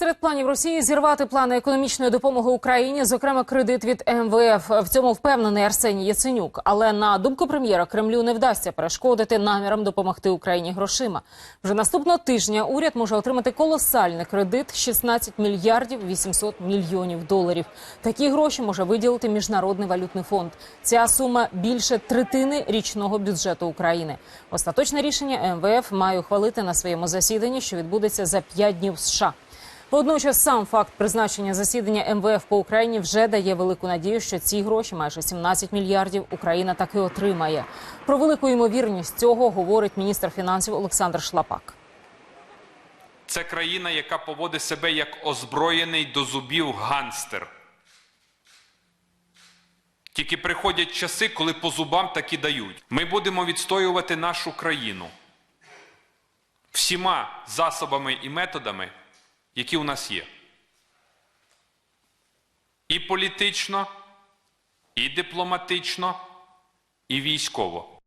Серед планів Росії зірвати плани економічної допомоги Україні, зокрема кредит від МВФ. В цьому впевнений Арсеній Яценюк. Але на думку прем'єра, Кремлю не вдасться перешкодити намірам допомогти Україні грошима. Вже наступного тижня уряд може отримати колосальний кредит 16 мільярдів 800 мільйонів доларів. Такі гроші може виділити міжнародний валютний фонд. Ця сума більше третини річного бюджету України. Остаточне рішення МВФ має ухвалити на своєму засіданні, що відбудеться за п'ять днів США. Водночас сам факт призначення засідання МВФ по Україні вже дає велику надію, що ці гроші, майже 17 мільярдів, Україна таки отримає. Про велику ймовірність цього говорить міністр фінансів Олександр Шлапак. Це країна, яка поводить себе як озброєний до зубів ганстер. Тільки приходять часи, коли по зубам таки дають. Ми будемо відстоювати нашу країну всіма засобами і методами, які у нас є. І політично, і дипломатично, і військово.